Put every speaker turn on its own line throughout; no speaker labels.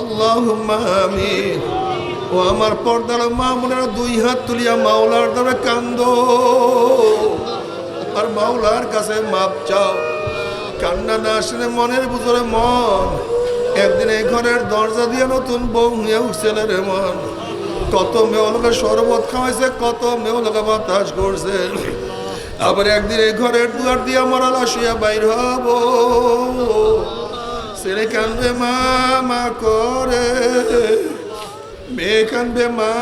আল্লাহুম্মা আমিন। ও আমার পর্দার মা মনের দুই হাত তুলিয়া মাওলার দ্বারা কান্দ। আর মাওলার কাছে মাপ চাও। কান্না না আসলে মনের ভিতরে মন। একদিন এই ঘরের দরজা দিয়ে নতুন বউ হয়ে উঠছিল রে মন। কত মেয়েলোকে শরবত খাওয়াইছে, কত মেয়েলোকে বাতাস করছে। আবার একদিন এই ঘরের দুয়ার দিয়ে মরালা শুয়ে বাইর হব। ছেলে কানবে মা মা করে। মেয়ে কানবে মা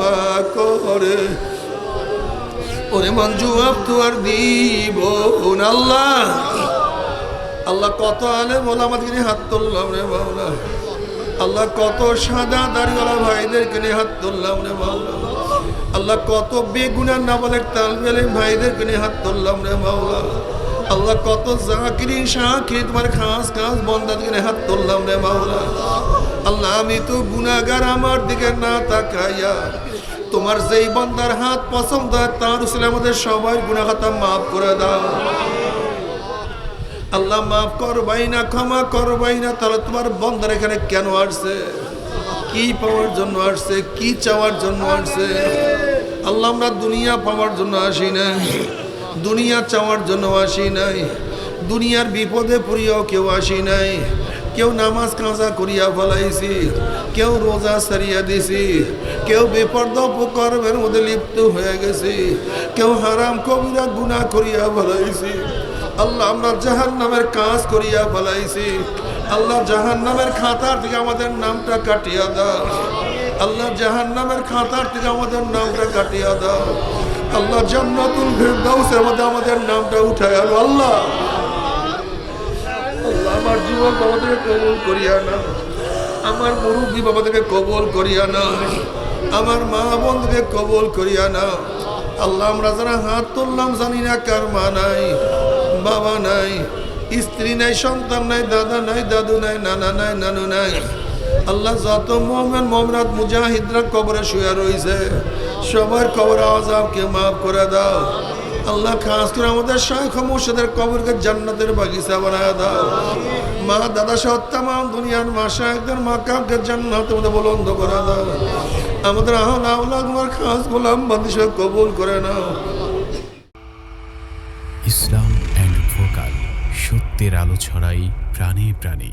মা করে। ওরে আপ তো আর দিব আল্লাহ। আল্লাহ কত আলে বলে আমাদের হাত তুললাম রে বাউলা আল্লাহ কত সাদা দাড়িওয়ালা ভাইদেরকে নিয়ে হাত তুললাম রে বাউলা আল্লাহ কত বেগুনার না বলে তাল বেলে ভাইদেরকে নিয়ে হাত তুললাম রে বাউলা আল্লাহ কত জাকিরি শাকিরি তোমার খাস খাস বন্দাদেরকে নিয়ে হাত তুললাম রে বাউলা আল্লাহ, আমি তো গুনাগার আমার দিকে না তাকাইয়া তোমার যেই বন্দার হাত পছন্দ হয়, তার উসলে আমাদের সবাই গুনাখাতা মাফ করে দাও। আল্লাহ, মাফ করবাই না, ক্ষমা করবাই না, তাহলে তোমার বন্দার এখানে কেন আসছে? কি পাওয়ার জন্য আসছে? কি চাওয়ার জন্য আসছে? আল্লাহ, আমরা দুনিয়া পাওয়ার জন্য আসি নাই। দুনিয়া চাওয়ার জন্য আসি নাই। দুনিয়ার বিপদে পড়িয়াও কেউ আসি নাই। কেউ নামাজ কাঁচা করিয়া ফলাইছি, কেউ রোজা সারিয়া দিছি, কেউ বেপর্দ উপকর্মের মধ্যে লিপ্ত হয়ে গেছি, কেউ হারাম কবিরা গুণা করিয়া ফলাইছি। আল্লাহ আমরা জাহান নামের কাজ করিয়া ফেলাইছি। আল্লাহ জাহান নামের খাতার থেকে আমাদের নামটা কাটিয়া দাও। আল্লাহ জাহান নামের খাতার থেকে আমাদের নামটা কাটিয়া দাও। আল্লাহ জান্নাতুল ফেরদাউসের মধ্যে আমাদের নামটা উঠায় আলো, আল্লাহ। আল্লাহ, আমার যুবক বাবাদেরকে কবুল করিয়া না। আমার মুরব্বী বাবাদেরকে কবুল করিয়া না। আমার মা বোনদেরকে কবুল করিয়া না। আল্লাহ, আমরা যারা হাত তুললাম জানি না কার মা নাই, বাবা নাই, স্ত্রী নাই, সন্তান নাই, দাদা নাই, দাদু নাই, নানা নাই, নানু নাই। আল্লাহ যত মোমেন মোমরাত মুজাহিদরা কবরে শুয়ে রয়েছে সবার কবর আজাবকে মাফ করে দাও। আল্লাহ খাস করে আমাদের শাহ মুর্শিদের কবরকে জান্নাতের বাগিচা বানায় দাও। মা, দাদা সহ দুনিয়ার মা শাহেকদের মা কামকে জান্নাতের মধ্যে বলন্দ করে দাও। আমাদের আহল আউলাদ আমার খাস গোলাম বাদিস কবুল করে নাও।
ইসলাম অ্যান্ড ভোকাল, সত্যের আলো ছড়াই প্রাণে প্রাণে।